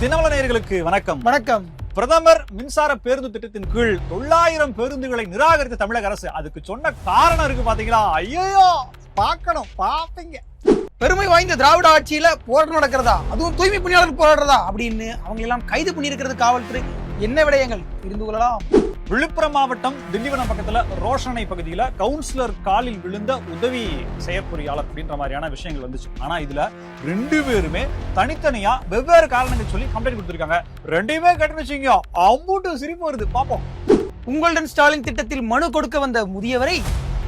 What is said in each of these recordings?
தினமல நேயர்களுக்கு வணக்கம். வணக்கம். பிரதமர் மின்சார பேருந்து திட்டத்தின் கீழ் தொள்ளாயிரம் பேருந்துகளை நிராகரித்த தமிழக அரசு. அதுக்கு சொன்ன காரணம் இருக்கு பாத்தீங்களா? ஐயோ பார்க்கணும் பாப்பீங்க பெருமை வாய்ந்த திராவிட ஆட்சியில போராட்டம் நடக்கிறதா? அதுவும் தூய்மை பணியாளர் போராடுறதா? அப்படின்னு அவங்க எல்லாம் கைது பண்ணியிருக்கிறது காவல்துறை. என்ன விடயங்கள்? தெரிந்து கொள்ளலாம். விழுப்புரம் மாவட்டம் திண்டிவனம் பக்கத்துல ரோஷனை பகுதியில கவுன்சிலர் காலில் விழுந்த உதவி செயற்பொறியாளர் அப்படின்ற மாதிரியான விஷயங்கள் வந்துச்சு. ஆனா இதுல ரெண்டு பேருமே தனித்தனியா வெவ்வேறு காரணங்கள் சொல்லி கம்ப்ளைண்ட் கொடுத்திருக்காங்க. ரெண்டையுமே கேட்டு வச்சுங்க அம்பூட்டு சிரிப்பு வருது. பாப்போம். உங்களுடன் ஸ்டாலின் திட்டத்தில் மனு கொடுக்க வந்த முதியவரை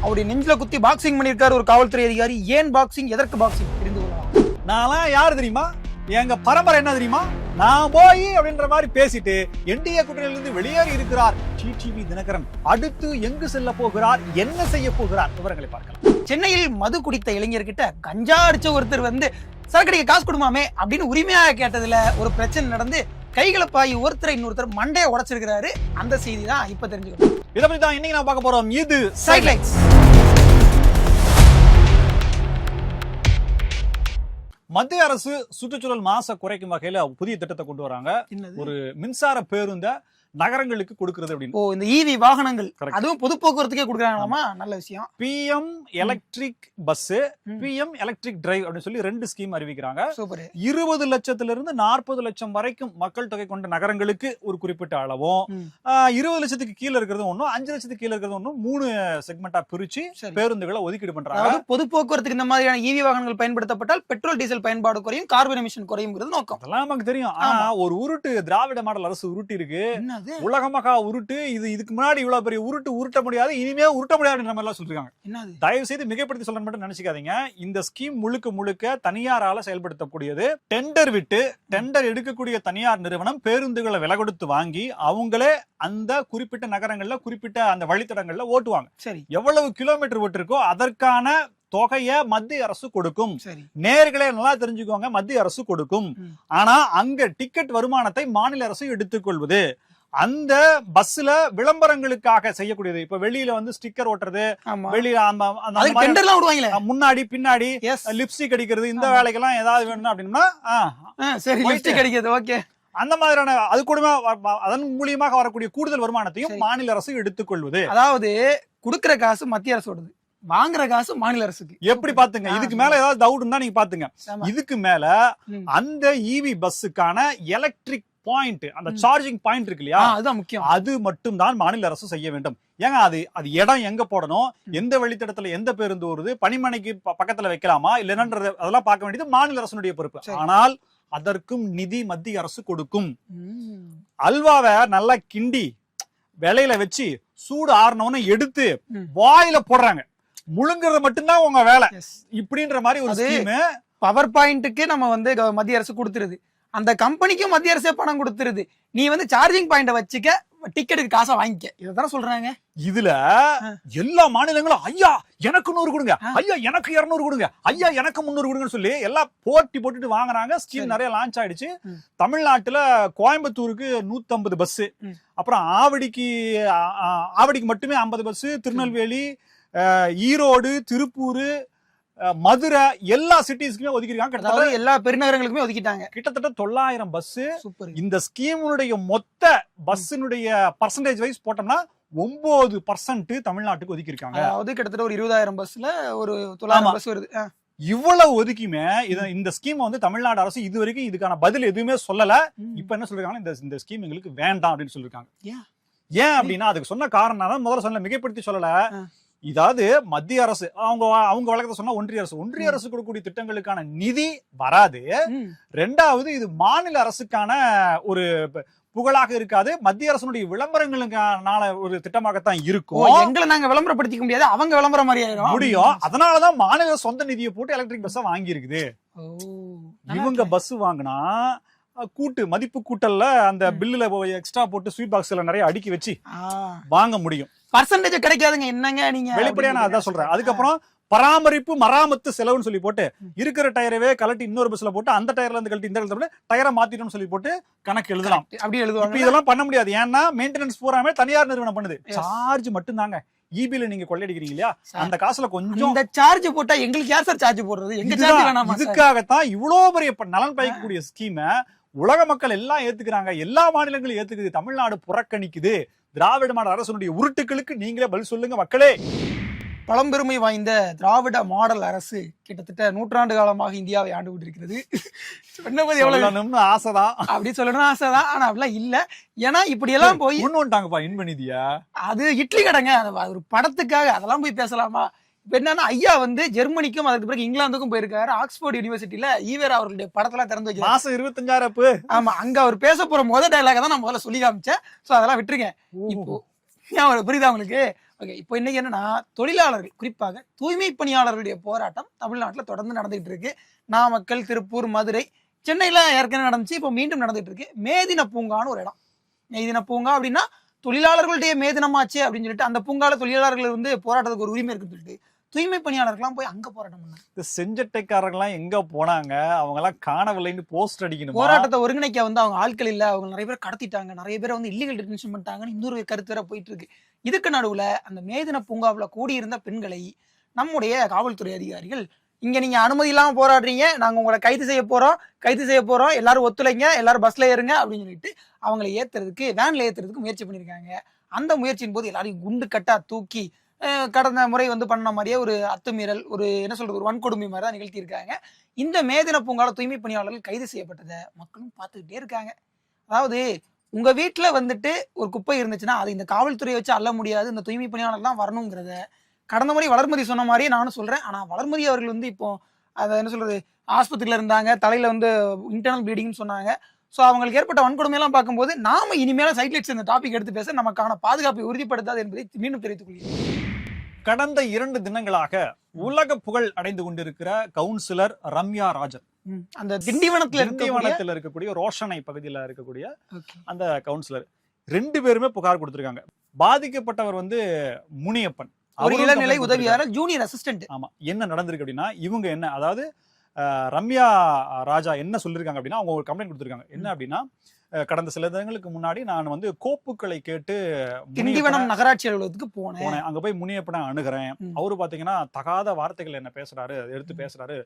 அவருடைய நெஞ்சில குத்தி பாக்ஸிங் பண்ணியிருக்காரு ஒரு காவல்துறை அதிகாரி. ஏன் பாக்ஸிங் எதற்கு பாக்ஸிங் தெரிந்து கொள்ளலாம். நான்லாம் யாரு தெரியுமா? எங்க பரம்பரை என்ன தெரியுமா? நான் போய் அப்படின்ற மாதிரி பேசிட்டு என்டிஏ கூட்டணியிலிருந்து வெளியேறி இருக்கிறார் டிடிவி தினகரன். அடுத்து எங்கு செல்ல போகிறார்? என்ன செய்ய போகிறார்? விவரங்களை பார்க்கலாம். சென்னையில் மது குடித்த இளைஞர்கிட்ட கஞ்சா அடிச்ச ஒருத்தர் வந்து சரக்கடிக்கு காசு கொடுமாமே? அப்படின்னு உரிமையாக கேட்டதுல ஒரு பிரச்சனை நடந்து கைகலப்பாகி ஒருத்தரை இன்னொருத்தர் மண்டையை உடைச்சிருக்கிறாரு. அந்த செய்தி தான் இப்ப தெரிஞ்சுக்கணும். இதை பத்தி தான் இன்னைக்கு நான் பார்க்க போறோம். இது சைட்லைட்ஸ் மத்திய அரசு சுற்றுச்சூழல் மாச குறைக்கும் வகையில புதிய திட்டத்தை கொண்டு வராங்க. ஒரு மின்சார பேருந்த நகரங்களுக்கு கொடுக்கிறது அப்படின்னு. ஓ இந்த ஈவி வாகனங்கள். Correct. அதுவும் பொது போக்குவரத்துக்கே கொடுக்குறாங்களாமா? நல்ல விஷயம். பிஎம் எலக்ட்ரிக் பஸ் ம். பிஎம் எலக்ட்ரிக் டிரைவ் அப்படின்னு சொல்லி ரெண்டு ஸ்கீம் அறிவிக்கிறாங்க. சூப்பர். இருபது லட்சத்துல இருந்து நாற்பது லட்சம் வரைக்கும் மக்கள் தொகை கொண்ட நகரங்களுக்கு ஒரு குறிப்பிட்ட அளவும். இருபது லட்சத்துக்கு கீழே இருக்கிறது ஒண்ணும் அஞ்சு லட்சத்துக்கு கீழே இருக்கிறது ஒண்ணும் மூணு செக்மெண்டா பிரிச்சு பேருந்துகளை ஒதுக்கீடு பண்றாங்க. பொது போக்குவரத்துக்கு இந்த மாதிரியான ஈவி வாகனங்கள் பயன்படுத்தப்பட்டால் பெட்ரோல் டீசல் பயன்பாடு குறையும் கார்பன் எமிஷன் குறையுங்கிறது நோக்கம். அதெல்லாம் நமக்கு தெரியும். ஆனா ஒரு உருட்டு திராவிட மாடல் அரசு உருட்டி இருக்கு என்னது உலகமகா உருட்டு இது இதுக்கு முன்னாடி இவ்வளவு பெரிய உருட்டு உருட்ட முடியாது இனிமே உருட்ட முடியாதுன்ற மாதிரி எல்லாம் சொல்லிருக்காங்க. தயவு செய்து மிகைப்படுத்தி சொல்ல மட்டும் நினைச்சுக்காதீங்க. இந்த ஸ்கீம் முழுக்க முழுக்க தனியாரால செயல்படுத்தக்கூடியது. டெண்டர் விட்டு டெண்டர் எடுக்கக்கூடிய தனியார் நிறுவனம் பேருந்துகளை விலை கொடுத்து வாங்கி அவங்களே அந்த குறிப்பிட்ட நகரங்கள்ல குறிப்பிட்ட அந்த வழித்தடங்கள்ல ஓட்டுவாங்க. சரி. எவ்வளவு கிலோமீட்டர் ஓட்டிருக்கோ அதற்கான தொகையை மத்திய அரசு கொடுக்கும். நேர்களே நல்லா தெரிஞ்சுக்கோங்க மத்திய அரசு கொடுக்கும். ஆனா அங்க டிக்கெட் வருமானத்தை மாநில அரசு எடுத்துக்கொள்வது. அந்த பஸ்ல விளம்பரங்களுக்காக செய்யக்கூடியது. இப்ப வெளியில வந்து ஸ்டிக்கர் ஓட்டுறது வெளியில விடுவாங்களே? முன்னாடி பின்னாடி லிப்ஸ்டிக் அடிக்கிறது இந்த. வேலைக்கெல்லாம் ஏதாவது வேணும்னா அப்படின்னா சரி. லிப்ஸ்டிக் அடிக்கிறது ஓகே அந்த மாதிரியான அது கூட அதன் மூலியமாக வரக்கூடிய கூடுதல் வருமானத்தையும். மாநில அரசு எடுத்துக்கொள்வது. அதாவது குடுக்குற காசு மத்திய அரசோடது வாங்குற காசு மாநில அரசுக்கு. எப்படி பாத்துங்க இதுக்கு மேல ஏதாவது டவுட் இருந்தா நீங்க பாத்துங்க. இதுக்கு மேல. அந்த இவி பஸ்ஸுக்கான எலக்ட்ரிக் பாயிண்ட் அந்த. சார்ஜிங் பாயிண்ட் இருக்கு இல்லையா அதுதான் முக்கியம் அது மட்டும் தான் மாநில அரசு செய்ய வேண்டும் ஏங்க அது அது இடம் எங்க போடணும். எந்த வழித்தடத்துல எந்த பேருந்து வருது பனிமனைக்கு பக்கத்துல வைக்கலாமா இல்லைன்றது அதெல்லாம் பார்க்க வேண்டியது மாநில அரசுடைய பொறுப்பு. ஆனால் அதற்கும் நிதி மத்திய அரசு கொடுக்கும். அல்வாவை நல்லா கிண்டி விலையில வச்சு சூடு ஆறுனவன எடுத்து. வாயில போடுறாங்க முழுங்குறது மட்டும்தான் உங்க வேலை. இப்படின்ற மாதிரி ஒரு பவர் பாயிண்ட்டுக்கு நம்ம வந்து மத்திய அரசு கொடுத்துருது அந்த கம்பெனிக்கும் மத்திய அரசே பணம் கொடுத்துருது நீ வந்து சார்ஜிங் பாயிண்ட வச்சுக்க டிக்கெட்டுக்கு காசை வாங்கிக்க இதை சொல்றாங்க இதுல. எல்லா மாநிலங்களும் ஐயா எனக்கு நூறு கொடுங்க. ஐயா எனக்கு இருநூறு கொடுங்க ஐயா எனக்கு முந்நூறு கொடுங்கன்னு சொல்லி எல்லாம் போட்டி போட்டுட்டு வாங்குறாங்க ஸ்கீம். நிறைய லான்ச் ஆயிடுச்சு. தமிழ்நாட்டுல கோயம்புத்தூருக்கு 150 பஸ். அப்புறம் ஆவடிக்கு ஆவடிக்கு மட்டுமே 50 பஸ் திருநெல்வேலி ஈரோடு திருப்பூர் மதுரை எல்லா சிட்டிஸ்க்குமே ஒதுக்கிருக்காங்க கிட்டத்தட்ட எல்லா பெருநகரங்களுக்குமே ஒதுக்கிட்டாங்க. கிட்டத்தட்ட தொள்ளாயிரம் பஸ் சூப்பர். இந்த ஸ்கீமுடைய மொத்த பஸ்ஸினுடைய பர்சன்டேஜ் வைஸ் போட்டோம்னா ஒன்பது பர்சன்ட் தமிழ்நாட்டுக்கு ஒதுக்கியிருக்காங்க. அதாவது கிட்டத்தட்ட ஒரு இருபதாயிரம் பஸ்ல ஒரு தொள்ளாயிரம். பஸ் வருது. இவ்வளவு ஒதுக்கியுமே இத இந்த ஸ்கீம் வந்து தமிழ்நாடு அரசு இது வரைக்கும் இதுக்கான பதில் எதுவுமே சொல்லல. இப்ப என்ன சொல்றாங்கன்னா இந்த இந்த ஸ்கீம் எங்களுக்கு வேண்டாம் அப்படின்னு சொல்லிருக்காங்க. ஏன்? அப்படின்னா அதுக்கு சொன்ன காரணம் முதல்ல சொன்ன மிகைப்படுத்தி சொல்லல. இதாவது மத்திய அரசு அவங்க அவங்க வழக்கத்தை சொன்னா ஒன்றிய அரசு. ஒன்றிய. அரசு கொடுக்கக்கூடிய திட்டங்களுக்கான நிதி வராது. ரெண்டாவது இது மாநில அரசுக்கான ஒரு புகழாக இருக்காது. மத்திய அரசுடைய விளம்பரங்களுக்கான ஒரு திட்டமாகத்தான் இருக்கும். எங்களை நாங்க விளம்பரப்படுத்திக்க முடியாது அவங்க விளம்பரம் மாதிரி ஆயிரும். முடியும். அதனாலதான் மாநில சொந்த நிதியை போட்டு எலக்ட்ரிக் பஸ்ஸா வாங்கி இருக்குது ஓ, இவங்க பஸ் வாங்கினா கூட்டு மதிப்பு கூட்டல்ல அந்த. பில்லுல எக்ஸ்ட்ரா போட்டு ஸ்வீட் பாக்ஸ்ல நிறைய அடுக்கி வச்சு வாங்க முடியும். பர்சன்டேஜ் கிடைக்காதுங்க. என்னங்க நீங்க? வெளிப்படையா நான் அதான் சொல்றேன். அதுக்கப்புறம் பராமரிப்பு மராமத்து செலவுன்னு சொல்லி போட்டு. இருக்கிற டயரவே கலட்டி இன்னொரு பஸ்ல போட்டு அந்த டயர்ல இருந்து கழட்டி இந்த இடத்துல டயரை மாத்திட்டோம்னு சொல்லி போட்டு கணக்கு எழுதலாம். அப்படி எழுதுவாங்க. இதெல்லாம் பண்ண முடியாது. ஏன்னா மெயின்டெனன்ஸ் பூராமே தனியார் நிறுவனம் பண்ணுது. சார்ஜ் மட்டும்தாங்க. இபில நீங்க கொள்ளையடிக்கிறீங்க இல்லையா? அந்த காசுல கொஞ்சம் இந்த சார்ஜ் போட்டா எங்களுக்கு யார் சார் சார்ஜ் போடுறது? எங்க சார்ஜ் வேணாமா இதுக்காகத்தான் இவ்வளவு பெரிய நலன் பயக்கக்கூடிய ஸ்கீம உலக மக்கள் எல்லாம் ஏத்துக்கிறாங்க. எல்லா மாநிலங்களும் ஏத்துக்குது. தமிழ்நாடு புறக்கணிக்குது. திராவிட மாடல் அரசனுடைய உருட்டுக்களுக்கு நீங்களே பதில் சொல்லுங்க மக்களே. பழம்பெருமை வாய்ந்த திராவிட மாடல் அரசு கிட்டத்தட்ட நூற்றாண்டு காலமாக இந்தியாவை ஆண்டு கொண்டிருக்கிறது. சொன்னபோது எவ்வளவு சொல்லணும்னு ஆசைதான். அப்படி சொல்லணும் ஆசைதான். ஆனா அப்படிலாம் இல்ல. ஏன்னா இப்படி எல்லாம் போய் முன் வந்துட்டாங்கப்பா இன்பநிதியா அது இட்லி கடைங்க. ஒரு படத்துக்காக. அதெல்லாம் போய் பேசலாமா? இப்ப என்னன்னா ஐயா வந்து ஜெர்மனிக்கும் அதுக்கு பிறகு இங்கிலாந்துக்கும் போயிருக்காரு. ஆக்ஸ்போர்ட் யூனிவர்சிட்டியில ஈவேரா அவர்களுடைய படத்தெல்லாம் திறந்து வைக்கிறார் மாசம் இருபத்தஞ்சாயிரம் அப்பு. ஆமா அங்க அவர் பேச போற முதல் டைலாக தான் நான் முதல்ல சொல்லி காமிச்சேன். சோ அதெல்லாம் விட்டுருங்க. இப்போ ஞாபகம் புரியுதா உங்களுக்கு? ஓகே இப்போ இன்னைக்கு என்னன்னா தொழிலாளர்கள் குறிப்பாக தூய்மை பணியாளர்களுடைய போராட்டம் தமிழ்நாட்டில் தொடர்ந்து நடந்துகிட்டு இருக்கு. நாமக்கல் திருப்பூர் மதுரை சென்னையில ஏற்கனவே நடந்துச்சு இப்போ மீண்டும் நடந்துட்டு இருக்கு. மேதின பூங்கான்னு ஒரு இடம். மேதின பூங்கா அப்படின்னா தொழிலாளர்களுடைய மேதினமாச்சு அப்படின்னு சொல்லிட்டு அந்த பூங்கால தொழிலாளர்கள் வந்து போராட்டத்துக்கு ஒரு உரிமை இருக்குன்னு சொல்லிட்டு தூய்மை பணியாளர்கள்லாம் போய் அங்க போராட்டம் பண்ணாங்க. இந்த செஞ்சட்டைக்காரங்களாம் எங்க போனாங்க? அவங்க எல்லாம் காணவில்லைன்னு போஸ்ட் அடிக்கணும்? போராட்டத்தை ஒருங்கிணைக்க வந்து அவங்க ஆட்கள் இல்ல அவங்க நிறைய பேர் கடத்திட்டாங்க நிறைய பேர் வந்து இல்லீகல் டிடென்ஷன் பண்ணிட்டாங்கன்னு இன்னொரு கருத்து வேற போயிட்டு இருக்கு. இதுக்கு நடுவுல அந்த மேதின பூங்காவுல கூடியிருந்த பெண்களை நம்முடைய காவல்துறை அதிகாரிகள் இங்க நீங்க அனுமதி இல்லாம போராடுறீங்க நாங்க உங்களை கைது செய்ய போறோம் கைது செய்ய போறோம் எல்லாரும் ஒத்துழைங்க எல்லாரும் பஸ்ல ஏறுங்க அப்படின்னு சொல்லிட்டு அவங்களை ஏத்துறதுக்கு வேன்ல ஏத்துறதுக்கு முயற்சி பண்ணிருக்காங்க அந்த முயற்சியின் போது எல்லாரையும் குண்டு கட்டா தூக்கி கடந்த முறை வந்து பண்ண மாதிரியே ஒரு அத்துமீறல் ஒரு என்ன சொல்றது ஒரு வன்கொடுமை மாதிரி தான் நிகழ்த்தியிருக்காங்க. இந்த மேதின பூங்கால தூய்மை பணியாளர்கள் கைது செய்யப்பட்டதை மக்களும் பார்த்துக்கிட்டே இருக்காங்க. அதாவது உங்க வீட்டில் வந்துட்டு ஒரு குப்பை இருந்துச்சுன்னா அது இந்த காவல்துறையை வச்சு அள்ள முடியாது இந்த தூய்மை பணியாளர் தான் வரணுங்கிறத கடந்த முறை வளர்மதி சொன்ன மாதிரியே நானும் சொல்றேன். ஆனால் வளர்மதி அவர்கள் வந்து இப்போ அதை என்ன சொல்றது ஆஸ்பத்திரியில் இருந்தாங்க தலையில வந்து இன்டர்னல் ப்ளீடிங்னு சொன்னாங்க. ஸோ அவங்களுக்கு ஏற்பட்ட வன்கொடுமையெல்லாம் பார்க்கும்போது நாம இனிமேல சைட்லைட்ஸ் இந்த டாபிக் எடுத்து பேச நமக்கான பாதுகாப்பை உறுதிப்படுத்தாது என்பதை மீண்டும் தெரிவித்துக் கொள்கிறேன். கடந்த இரண்டு தினங்களாக உலக புகழ் அடைந்து கொண்டிருக்கிற கவுன்சிலர் ரம்யா ராஜன். அந்த திண்டிவனத்துல திண்டிவனத்தில் இருக்கக்கூடிய ரோஷனை பகுதியில் இருக்கக்கூடிய. அந்த கவுன்சிலர். ரெண்டு பேருமே புகார் கொடுத்திருக்காங்க. பாதிக்கப்பட்டவர் வந்து முனியப்பன். ஒரு அவரும் இளநிலை. உதவியாளர் ஜூனியர் அசிஸ்டன்ட் ஆமா. என்ன நடந்திருக்கு அப்படின்னா இவங்க என்ன அதாவது ரம்யா ராஜா என்ன சொல்லியிருக்காங்க அப்படின்னா அவங்க ஒரு கம்ப்ளைண்ட் கொடுத்திருக்காங்க. என்ன அப்படின்னா கடந்த சில தினங்களுக்கு முன்னாடி நான் வந்து கோப்புக்களை கேட்டு திண்டிவனம் நகராட்சி அலுவலகத்துக்கு போனேன். போனேன். அங்க போய் முனியப்பனை அணுகிறேன். அவரு பாத்தீங்கன்னா தகாத வார்த்தைகள் என்ன பேசுறாரு எடுத்து பேசுறாரு.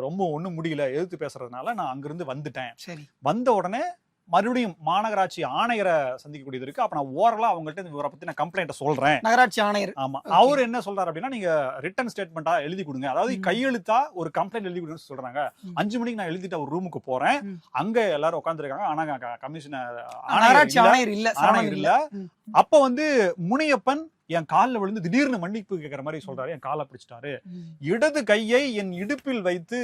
ரொம்ப ஒண்ணும் முடியல எதிர்த்து பேசுறதுனால நான் அங்கிருந்து வந்துட்டேன். சரி. வந்த உடனே மறுபடியும் மாநகராட்சி ஆணையரை சந்திக்கக்கூடியது இருக்கு. அப்ப நான் ஓரலா அவங்கள்ட்ட இவரை பத்தின கம்ப்ளைண்ட்டை சொல்றேன். நகராட்சி ஆணையர். ஆமா. அவர் என்ன சொல்றாரு அப்படின்னா நீங்க ரிட்டன் ஸ்டேட்மெண்டா எழுதி கொடுங்க. அதாவது. கையெழுத்தா ஒரு கம்ப்ளைண்ட் எழுதி கொடுங்கன்னு சொல்றாங்க. அஞ்சு மணிக்கு நான் எழுதிட்ட ஒரு ரூமுக்கு போறேன். அங்க எல்லாரும் உட்காந்துருக்காங்க ஆனா கமிஷனர் நகராட்சி ஆணையர் இல்ல. ஆணையர் இல்ல. அப்ப வந்து முனியப்பன் என் கால்ல விழுந்து திடீர்னு மன்னிப்பு கேட்கிற மாதிரி சொல்றாரு. என் காலை பிடிச்சிட்டாரு. இடது கையை என் இடுப்பில் வைத்து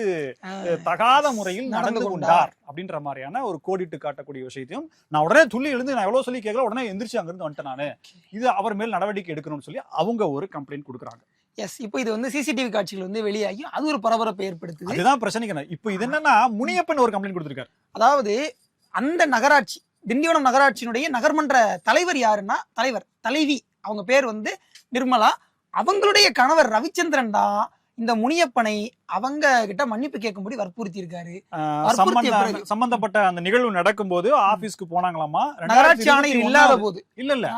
தகாத முறையில் நடந்து கொண்டார். அப்படின்ற மாதிரியான ஒரு கோடிட்டு காட்டக்கூடிய விஷயத்தையும் நான் உடனே துள்ளி எழுந்து நான் எவ்வளவு சொல்லி கேட்கல உடனே எந்திரிச்சு அங்கிருந்து வந்துட்டேன் நானு. இது அவர் மேல் நடவடிக்கை எடுக்கணும்னு சொல்லி அவங்க ஒரு கம்ப்ளைண்ட் கொடுக்குறாங்க. எஸ் இப்போ இது வந்து சிசிடிவி காட்சிகள் வந்து வெளியாகி அது ஒரு பரபரப்பை ஏற்படுத்துது. அதுதான் பிரச்சனைக்கு இப்போ இது என்னன்னா முனியப்பன் ஒரு கம்ப்ளைண்ட் கொடுத்திருக்காரு. அதாவது அந்த நகராட்சி திண்டிவனம் நகராட்சியினுடைய நகர்மன்ற தலைவர் யாருன்னா தலைவர் தலைவி. அவங்க பேர் வந்து நிர்மலா. அவங்களுடைய கணவர் ரவிச்சந்திரன் தான் இந்த முனியப்பனை அவங்க கிட்ட மன்னிப்பு கேட்கும்படி வற்புறுத்தி இருக்காரு. சம்பந்தப்பட்ட அந்த நிகழ்வு நடக்கும்போது ஆபீஸ்க்கு போனாங்களாமா நகராட்சி ஆணையர் இல்லாத போது இல்ல இல்ல.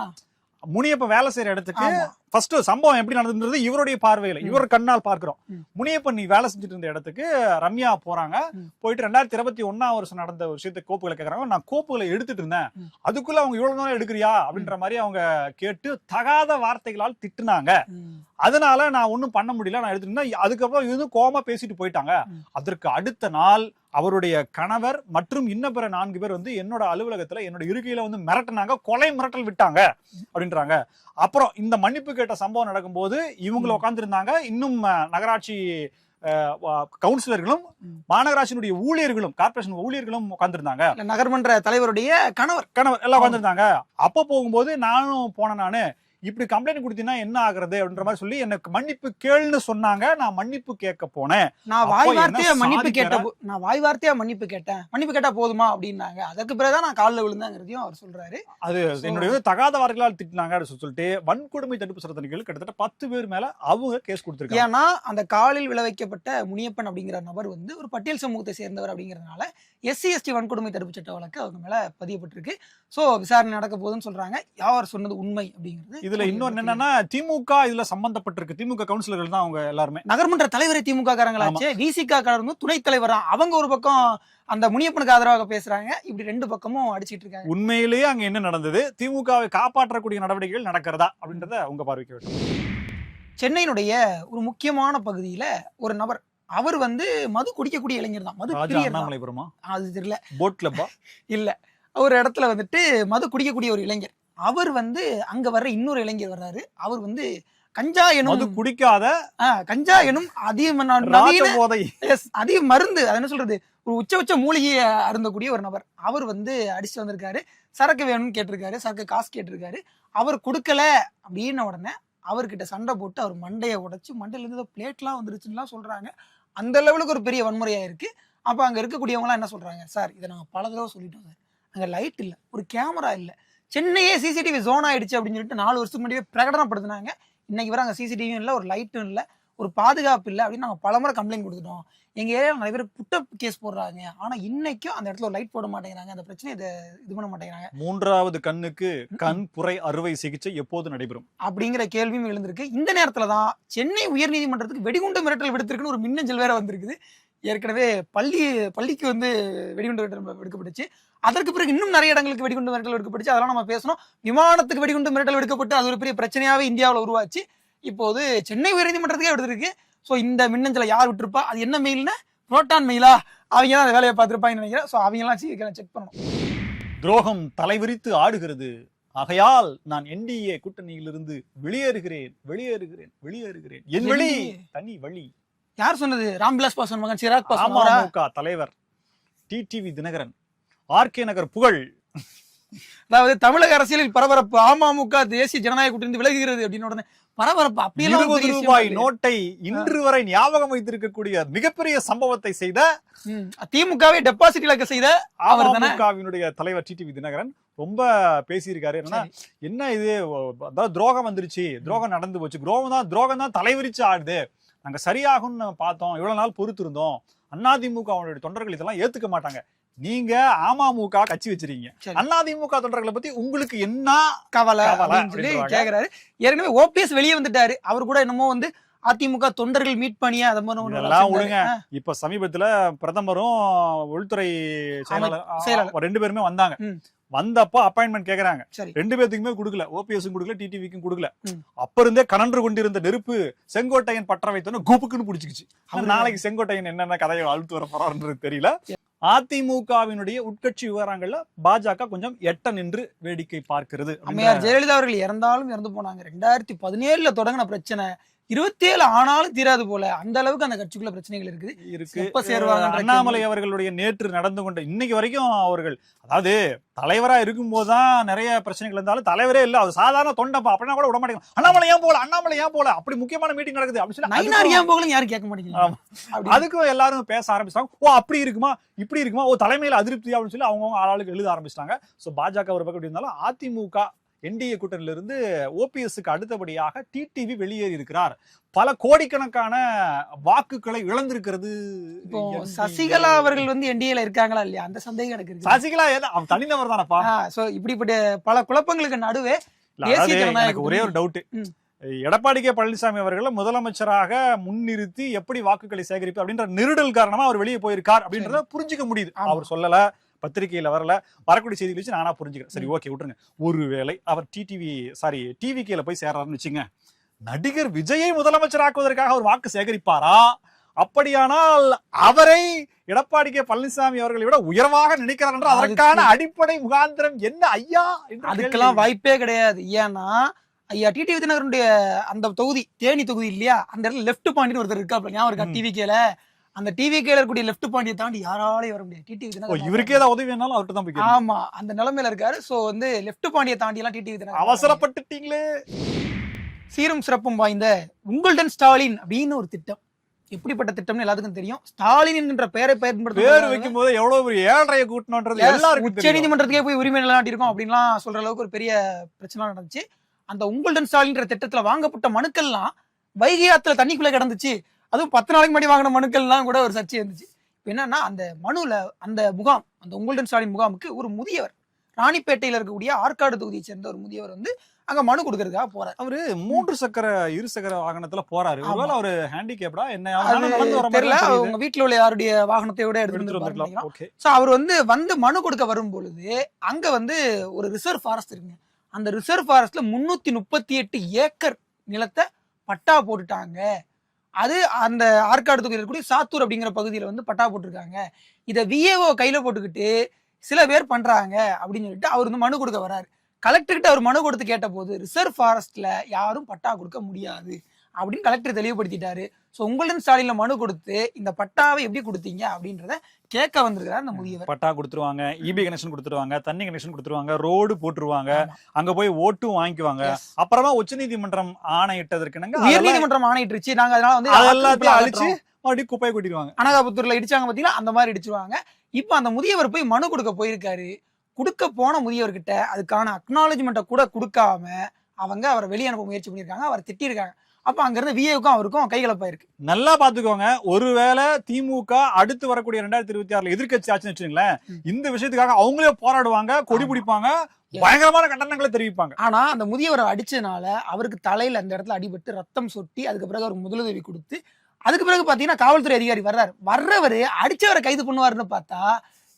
ஆ. முனியப்பன் வேலை செய்யற இடத்துக்கு. ஃபர்ஸ்ட் சம்பவம் எப்படி நடந்தது இவருடைய பார்வையில. இவர் கண்ணால் பார்க்கிறோம். முனியப்பன் நீ வேலை செஞ்சுட்டு இருந்த இடத்துக்கு ரம்யா போறாங்க. போயிட்டு ரெண்டாயிரத்தி இருபத்தி ஒன்னாம் வருஷம் நடந்த ஒரு விஷயத்தை கோப்புகளை கேக்குறாங்க நான் கோப்புகளை எடுத்துட்டு இருந்தேன். அதுக்குள்ள அவங்க இவ்வளவு நேரம் எடுக்கிறியா அப்படின்ற மாதிரி அவங்க கேட்டு தகாத வார்த்தைகளால் திட்டுனாங்க. அதனால நான் ஒண்ணும் பண்ண முடியல நான் எடுத்துட்டு இருந்தேன் அதுக்கப்புறம் இது கோமா பேசிட்டு போயிட்டாங்க. அதற்கு அடுத்த நாள் அவருடைய கணவர் மற்றும் இன்ன பிற நான்கு பேர் வந்து என்னோட அலுவலகத்துல என்னோட இருக்கையில வந்து மிரட்டினாங்க கொலை மிரட்டல் விட்டாங்க அப்படின்றாங்க. அப்புறம் இந்த மன்னிப்பு கேட்ட சம்பவம் நடக்கும்போது இவங்கள ம். உட்கார்ந்திருந்தாங்க இன்னும் நகராட்சி கவுன்சிலர்களும். மாநகராட்சியினுடைய ஊழியர்களும் கார்பரேஷன் ஊழியர்களும் உட்கார்ந்திருந்தாங்க இல்ல, நகர்மன்ற தலைவருடைய கணவர். கணவர் எல்லாம் உட்கார்ந்திருந்தாங்க அப்ப போகும்போது நானும் போனேன் நானு. இப்படி கம்ப்ளைண்ட் கொடுத்தீங்கன்னா என்ன ஆகுறது அப்படின்ற மாதிரி சொல்லி எனக்கு மன்னிப்பு கேளுன்னு சொன்னாங்க. நான் மன்னிப்பு கேட்க போனேன். நான் வாய் வார்த்தையா மன்னிப்பு? கேட்ட நான் வாய் வார்த்தையா மன்னிப்பு கேட்டேன். மன்னிப்பு கேட்டா போதுமா அப்படின்னாங்க. அதற்கு பிறகுதான் நான் காலில் விழுந்தாங்கிறதையும் அவர் சொல்றாரு. அது என்னுடைய தகாத வார்த்தைகளால் திட்டினாங்க அப்படின்னு சொல்லிட்டு வன்கொடுமை தடுப்பு சட்டத்தணிகள் கிட்டத்தட்ட பத்து பேர் மேல அவங்க கேஸ் கொடுத்திருக்காங்க. ஏன்னா அந்த காலில் விளை வைக்கப்பட்ட முனியப்பன் அப்படிங்கிற நபர் வந்து ஒரு பட்டியல் சமூகத்தை சேர்ந்தவர் அப்படிங்கறதுனால எஸ்சி எஸ்டி வன்கொடுமை தடுப்பு சட்ட வழக்கு அவங்க மேல பதியப்பட்டிருக்கு. சோ விசாரணை நடக்க போகுதுன்னு சொல்றாங்க. யார் சொன்னது உண்மை அப்படிங்கிறது இதுல இன்னொன்னு என்னன்னா திமுக இதுல சம்பந்தப்பட்டிருக்கு. திமுக கவுன்சிலர்கள் தான் அவங்க எல்லாருமே. நகர்மன்ற தலைவரை திமுக காரங்களாச்சு விசிக காரங்க துணைத் தலைவரா? அவங்க ஒரு பக்கம் அந்த முனியப்பனுக்கு ஆதரவாக பேசுறாங்க. இப்படி ரெண்டு பக்கமும் அடிச்சிட்டு இருக்காங்க. உண்மையிலேயே அங்க என்ன நடந்தது? திமுகவை காப்பாற்றக்கூடிய நடவடிக்கைகள் நடக்கிறதா அப்படின்றத உங்க பார்வைக்கு சென்னையினுடைய ஒரு முக்கியமான பகுதியில ஒரு நபர். அவர் வந்து மது குடிக்கக்கூடிய இளைஞர் தான். மது. அண்ணாமலைபுரமா? அது தெரியல. போட் கிளப்பா இல்ல. ஒரு இடத்துல வந்துட்டு மது குடிக்கக்கூடிய ஒரு இளைஞர். அவர் வந்து அங்க வர்ற இன்னொரு இளைஞர் வர்றாரு. அவர் வந்து கஞ்சா எனும் குடிக்காத ஆ, கஞ்சா எனும் அதிக போதை எஸ் அதிக மருந்து அது என்ன சொல்றது? ஒரு உச்ச உச்ச மூலிகையை அருந்தக்கூடிய ஒரு நபர். அவர் வந்து அடிச்சுட்டு வந்திருக்காரு. சரக்கு வேணும்னு கேட்டிருக்காரு. சரக்கு காசு கேட்டிருக்காரு. அவர் கொடுக்கல அப்படின்ன உடனே அவர்கிட்ட சண்டை போட்டு அவர் மண்டையை உடைச்சு மண்டையில இருந்து பிளேட்லாம் வந்துருச்சுன்னுலாம் சொல்றாங்க. அந்த லெவலுக்கு ஒரு பெரிய வன்முறையா இருக்கு அப்ப அங்க இருக்கக்கூடியவங்களாம் என்ன சொல்றாங்க? சார் இதை நாங்க பல தடவை சொல்லிட்டோம் சார். அங்க லைட் இல்ல. ஒரு கேமரா இல்ல. சென்னையே சிசிடிவி ஜோன் ஆயிடுச்சு அப்படின்னு சொல்லிட்டு நாலு வருஷத்துக்கு முன்னாடியே பிரகடனப்படுத்தினாங்க. இன்னைக்கு வர அங்க சிசிடிவியும் இல்ல ஒரு லைட்டும் இல்ல ஒரு பாதுகாப்பு இல்லை அப்படின்னு நாங்க பலமுறை கம்ப்ளைண்ட் கொடுத்துட்டோம். எங்க ஏரியாவில் நிறைய பேர் புட்டப் கேஸ் போடுறாங்க. ஆனா இன்னைக்கும் அந்த இடத்துல ஒரு லைட் போட மாட்டேங்கிறாங்க. அந்த பிரச்சனை இதை இது பண்ண மாட்டேங்கிறாங்க. மூன்றாவது கண்ணுக்கு கண் புரை அறுவை சிகிச்சை எப்போது நடைபெறும்? அப்படிங்கிற கேள்வியும் எழுந்திருக்கு. இந்த நேரத்துல தான் சென்னை உயர்நீதிமன்றத்துக்கு வெடிகுண்டு மிரட்டல் விடுத்திருக்குன்னு ஒரு மின்னஞ்சல் வேற வந்திருக்குது. ஏற்கனவே பள்ளி பள்ளிக்கு வந்து வெடிகுண்டு மிரட்டல் விடுக்கப்பட்டுச்சு. அதற்கு பிறகு இன்னும் நிறைய இடங்களுக்கு வெடிகுண்டு மிரட்டல் விடுக்கப்பட்டுச்சு. அதெல்லாம் நம்ம பேசணும். விமானத்துக்கு வெடிகுண்டு மிரட்டல் விடுக்கப்பட்டு அது ஒரு பெரிய பிரச்சனையாவே இந்தியாவில் உருவாச்சு. இப்போது சென்னை உயர்நீதிமன்றத்துக்கே எடுத்திருக்கு ஸோ இந்த மின்னஞ்சலை யார் விட்டுருப்பா? அது என்ன மெயில்னா? புரோட்டான் மெயிலா? அவங்க தான் அந்த வேலையை பார்த்துருப்பாங்கன்னு நினைக்கிறேன். ஸோ அவங்கெல்லாம் சீக்கிரம் செக் பண்ணணும். துரோகம் தலைவிரித்து ஆடுகிறது. ஆகையால் நான் என்டிஏ கூட்டணியிலிருந்து வெளியேறுகிறேன். வெளியேறுகிறேன். வெளியேறுகிறேன். என் வழி? தனி வழி. யார் சொன்னது ராம்விலாஸ் பாஸ்வான் மகன் சிராக் பாஸ்வான் தலைவர் டிடிவி தினகரன் ஆர்கே நகர் புகழ் அதாவது தமிழக அரசியலில் பரபரப்பு அமமுக தேசிய ஜனநாயக கூட்டணி விலகுகிறது அப்படின்னு உடனே பரபரப்பு விஷயம் ரூபாய். நோட்டை இன்று வரை ஞாபகம் வைத்திருக்கக்கூடிய மிகப்பெரிய சம்பவத்தை செய்த. திமுகவை டெபாசிட் இழக்க செய்த அவர் தானே? அமமுகவினுடைய தலைவர் டிடிவி தினகரன் ரொம்ப பேசியிருக்காரு என்னன்னா. என்ன இது அதாவது துரோகம் வந்துருச்சு துரோகம் நடந்து போச்சு துரோகம் தான் துரோகம் தான் தலைவிரிச்சு ஆடுது நாங்க சரியாகும்னு நம்ம பார்த்தோம் இவ்வளவு நாள் பொறுத்து இருந்தோம் அதிமுக அவனுடைய தொண்டர்கள் இதெல்லாம் ஏத்துக்க மாட்டாங்க நீங்க அமமுக கட்சி வச்சிருக்கீங்க சரி. அதிமுக தொண்டர்களை பத்தி உங்களுக்கு என்ன கவலை சொல்லி. கேக்குறாரு ஏற்கனவே ஓபிஎஸ் வெளியே வந்துட்டாரு அவர் கூட என்னமோ வந்து அதிமுக தொண்டர்கள் மீட் பண்ணியா அதை வச்சிருந்தாரு. விடுங்க. இப்ப சமீபத்துல பிரதமரும் உள்துறை செயலாளர் ரெண்டு பேருமே வந்தாங்க. வந்தப்போ அப்பாயின்மெண்ட் கேக்குறாங்க. ரெண்டு பேத்துக்குமே கொடுக்கல. ஓபிஎஸ் கொடுக்கல டிடிவிக்கும் கொடுக்கல. அப்ப இருந்தே கனன்று கொண்டிருந்த நெருப்பு செங்கோட்டையன் பற்ற வைத்தோன்னு குப்புக்குன்னு பிடிச்சிக்கிச்சு. நாளைக்கு செங்கோட்டையன் என்னென்ன கதையை அழுத்து வர போறாருன்றது தெரியல. அதிமுகவினுடைய உட்கட்சி விவகாரங்கள்ல பாஜக கொஞ்சம் எட்ட நின்று வேடிக்கை பார்க்கிறது. அம்மையார் ஜெயலலிதா அவர்கள் இறந்தாலும் இறந்து போனாங்க. ரெண்டாயிரத்தி பதினேழுல தொடங்கின பிரச்சனை. இருபத்தி ஏழு ஆனாலும் தீராது போல. அந்த அளவுக்கு அந்த கட்சிக்குள்ள பிரச்சனைகள் இருக்குது. இருக்கு. எப்ப சேருவாங்கன்ற அண்ணாமலை. அவர்களுடைய நேற்று நடந்து கொண்ட இன்னைக்கு வரைக்கும் அவர்கள் அதாவது தலைவரா இருக்கும்போது தான் நிறைய பிரச்சனைகள் இருந்தாலும் தலைவரே இல்ல. அது சாதாரண தொண்டப்பா அப்படின்னா கூட விட மாட்டேங்க. அண்ணாமலை ஏன் போல அண்ணாமலை ஏன் போல அப்படி முக்கியமான மீட்டிங் நடக்குது. அப்படின்னு சொல்லி ஏன் போகலன்னு யாரும் கேட்க. அப்படி. அதுக்கும் எல்லாரும் பேச ஆரம்பிச்சாங்க ஓ அப்படி இருக்குமா? இப்படி இருக்குமா? ஓ தலைமையில அதிருப்தி அப்படின்னு சொல்லி அவங்கவுங்க ஆளாளுக்கு எழுத ஆரம்பிச்சிட்டாங்க. சோ பாஜக ஒரு பக்கம் இருந்தாலும் அதிமுக என்டிஏ கூட்டணியில இருந்து ஓபிஎஸ்க்கு அடுத்தபடியாக டிடிவி வெளியேறி இருக்கிறார் பல கோடிக்கணக்கான வாக்குகளை இழந்திருக்கிறது. சசிகலா அவர்கள் வந்து என்டிஏல இருக்காங்களா இல்லையா? அந்த சந்தேகம் எனக்கு இருக்கு சசிகலா ஏதா அவன் தனிநபர் தானப்பா. சோ இப்படிப்பட்ட பல குழப்பங்களுக்கு நடுவே எனக்கு ஒரே ஒரு டவுட். எடப்பாடி கே பழனிசாமி அவர்களை முதலமைச்சராக முன்னிறுத்தி எப்படி வாக்குகளை சேகரிப்பு அப்படின்ற நெருடல் காரணமா அவர் வெளியே போயிருக்கார் அப்படின்றத புரிஞ்சுக்க முடியுது. அவர் சொல்லல. பத்திரிகையில வரல. வரக்கூடிய செய்திகள் வச்சு நானா புரிஞ்சுக்கிறேன். சரி ஓகே விட்டுருங்க. ஒருவேளை அவர் டிடிவி சாரி டிவி கேல போய் சேர்றாருன்னு வச்சுங்க நடிகர் விஜயை முதலமைச்சராக்குவதற்காக அவர் வாக்கு சேகரிப்பாரா? அப்படியானால் அவரை எடப்பாடி கே. பழனிசாமி அவர்களை விட உயர்வாக நினைக்கிறார் என்ற அதற்கான அடிப்படை முகாந்திரம் என்ன ஐயா அதுக்கெல்லாம். வாய்ப்பே கிடையாது. ஏன்னா ஐயா டிடி விதிநகருடைய அந்த தொகுதி தேனி தொகுதி இல்லையா? அந்த இடத்துல லெஃப்ட் பாயிண்ட் ஒருத்தர் இருக்கா ஞாபகம் இருக்கா. டிவி கேல அந்த டிவி கேல இருக்கக்கூடிய லெஃப்ட் பாயிண்டியை தாண்டி யாராலையும் வர முடியாது. டிடி விதிநகர் இவருக்கே ஏதாவது உதவி வேணாலும் அவர்கிட்ட தான் போய். ஆமா அந்த நிலைமையில இருக்காரு. சோ வந்து லெஃப்ட் பாண்டியை தாண்டி எல்லாம் டிடி விதிநகர் அவசரப்பட்டுட்டீங்களே. சீரும் சிறப்பும் வாய்ந்த உங்கள்டன் ஸ்டாலின் அப்படின்னு ஒரு திட்டம். எப்படிப்பட்ட திட்டம்னு எல்லாத்துக்கும் தெரியும். ஸ்டாலின் என்கின்ற பெயரை பேர் பயன்படுத்த வைக்கும் போது எவ்வளவு பெரிய ஏழரைய கூட்டணும்ன்றது எல்லாருக்கும் உச்ச. நீதிமன்றத்துக்கே போய் உரிமை நிலைநாட்டியிருக்கோம் அப்படின்லாம் சொல்ற அளவுக்கு ஒரு பெரிய பிரச்சனை நடந்துச்சு. அந்த உங்கள்டன் ஸ்டாலின்ற திட்டத்துல வாங்கப்பட்ட மனுக்கள்லாம் வைகை ஆத்துல தண்ணிக்குள்ள கிடந்துச்சு. அதுவும் பத்து நாளைக்கு முன்னாடி வாங்கின மனுக்கள்லாம் கூட ஒரு சர்ச்சை இருந்துச்சு. இப்ப என்னன்னா அந்த மனுல அந்த முகாம் அந்த உங்கள்டன் ஸ்டாலின் முகாமுக்கு ஒரு முதியவர் ராணிப்பேட்டையில இருக்கக்கூடிய ஆற்காடு தொகுதியை சேர்ந்த ஒரு முதியவர் வந்து அங்க மனு கொடுக்கறதுக்காக போறாரு. அவரு மூன்று சக்கர இரு சக்கர வாகனத்துல போறாரு. ஒருவேளை அவரு ஹேண்டிகேப்டா என்ன? தெரியல. உங்க வீட்டுல உள்ள யாருடைய வாகனத்தை விட எடுத்துட்டு ஸோ அவர் வந்து வந்து மனு கொடுக்க வரும் பொழுது அங்க வந்து ஒரு ரிசர்வ் ஃபாரஸ்ட் இருக்குங்க. அந்த ரிசர்வ் ஃபாரஸ்ட்ல முன்னூத்தி முப்பத்தி எட்டு ஏக்கர் நிலத்தை பட்டா போட்டுட்டாங்க. அது அந்த ஆற்காடு தொகுதியில் இருக்கக்கூடிய சாத்தூர் அப்படிங்கிற பகுதியில் வந்து பட்டா போட்டிருக்காங்க. இதை விஏஓ கையில் போட்டுக்கிட்டு சில பேர் பண்ணுறாங்க அப்படின்னு சொல்லிட்டு அவர் வந்து மனு கொடுக்க வராரு கலெக்டர்கிட்ட அவர் மனு கொடுத்து கேட்டபோது ரிசர்வ் ஃபாரஸ்ட்டில் யாரும் பட்டா கொடுக்க முடியாது. அப்படின்னு கலெக்டர் தெளிவுபடுத்திட்டாரு. ஸோ உங்களின் ஸ்டாலின்ல மனு கொடுத்து இந்த பட்டாவை எப்படி கொடுத்தீங்க அப்படின்றத கேட்க வந்திருக்கிறார் அந்த முதியவர். பட்டா கொடுத்துருவாங்க இபி கனெக்ஷன் கொடுத்துருவாங்க தண்ணி கனெக்ஷன் கொடுத்துருவாங்க ரோடு போட்டுருவாங்க. அங்க போய் ஓட்டும் வாங்கிக்குவாங்க. அப்புறமா உச்சநீதிமன்றம் ஆணையிட்டதற்கு என்னங்க உயர் நீதிமன்றம் ஆணையிட்டுருச்சு. நாங்க அதனால வந்து எல்லாத்தையும் அழிச்சு. மறுபடியும் குப்பையை கொட்டிடுவாங்க. அனகாபுத்தூர்ல இடிச்சாங்க பாத்தீங்களா? அந்த மாதிரி இடிச்சிருவாங்க. இப்போ அந்த முதியவர் போய் மனு கொடுக்க போயிருக்காரு. கொடுக்க போன முதியவர்கிட்ட அதுக்கான அக்னாலஜ்மெண்ட்டை கூட கொடுக்காம அவங்க அவரை வெளியே அனுப்ப முயற்சி பண்ணியிருக்காங்க. அவரை திட்டிருக்காங்க அப்ப அங்க இருந்து விஏவுக்கும் அவருக்கும் கைகலப்பாயிருக்கு நல்லா பாத்துக்கோங்க ஒருவேளை திமுக அடுத்து வரக்கூடிய ரெண்டாயிரத்தி இருபத்தி ஆறுல எதிர்க்கட்சி ஆச்சுன்னு வச்சுங்களேன். இந்த விஷயத்துக்காக அவங்களே போராடுவாங்க கொடி. பிடிப்பாங்க. பயங்கரமான கண்டனங்களை தெரிவிப்பாங்க ஆனா அந்த முதியவரை அடிச்சதுனால அவருக்கு தலையில அந்த இடத்துல அடிபட்டு ரத்தம் சொட்டி அதுக்கு பிறகு அவர் முதலுதவி கொடுத்து அதுக்கு பிறகு பாத்தீங்கன்னா காவல்துறை அதிகாரி வர்றாரு வர்றவரு அடிச்சவரை கைது பண்ணுவாருன்னு பார்த்தா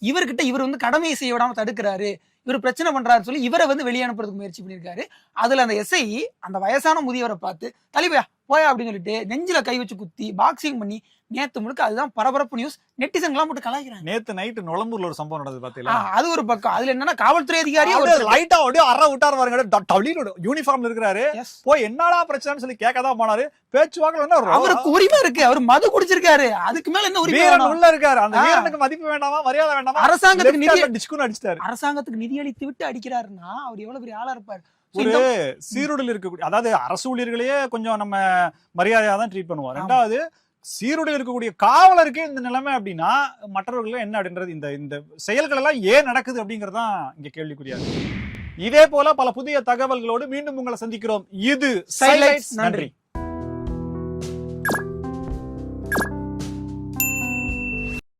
இவர்கிட்ட இவர் வந்து கடமையை செய்ய விடாம தடுக்கிறாரு இவர் பிரச்சனை பண்றாருன்னு சொல்லி இவரை வந்து வெளியே அனுப்புறதுக்கு முயற்சி பண்ணியிருக்காரு. அதுல அந்த எஸ்ஐ அந்த வயசான முதியவரை பார்த்து தலைவையா போயா அப்படின்னு சொல்லிட்டு நெஞ்சில கை வச்சு குத்தி பாக்ஸிங் பண்ணி நேத்து முழுக்க அதுதான் பரபரப்பு நியூஸ் நெட்டிசன்லாம் போட்டு கலாய்க்கிறாங்க. நேத்து நைட்டு நுளம்பூர்ல ஒரு சம்பவம் நடந்தது பாத்தீங்களா? அது ஒரு பக்கம். அதுல என்னன்னா காவல்துறை அதிகாரியே ஒரு லைட்டா அப்படியே அற விட்டார் பாருங்க. யூனிஃபார்ம்ல இருக்கிறாரு. போய் என்னடா பிரச்சனைன்னு சொல்லி கேட்க தான் போனாரு பேச்சுவாக்கில் அவருக்கு உரிமை இருக்கு. அவர் மது குடிச்சிருக்காரு. அதுக்கு மேல என்ன உரிமை? உள்ள இருக்காரு. அந்த. வீரனுக்கு மதிப்பு வேண்டாமா? மரியாதை வேண்டாமா? அரசாங்கத்துக்கு நிதி டிஸ்குன்னு அடிச்சிட்டாரு. அரசாங்கத்துக்கு நிதி அளித்து விட்டு அடிக்கிறாருன்னா அவர் எவ்வளவு பெரிய ஆளா இருப்பாரு? ஒரு சீருடில் இருக்கக்கூடிய அதாவது அரசு ஊழியர்களையே கொஞ்சம் நம்ம மரியாதையா தான் ட்ரீட் பண்ணுவோம். ரெண்டாவது சீருடையில் இருக்கக்கூடிய காவலருக்கே இந்த நிலைமை அப்படின்னா மற்றவர்கள் என்ன அப்படின்றது இந்த இந்த செயல்கள் எல்லாம் ஏன் நடக்குது அப்படிங்கிறது தான் இங்க கேள்விக்குறியா இருக்கு. இதே போல பல புதிய தகவல்களோடு மீண்டும் உங்களை சந்திக்கிறோம் இது. நன்றி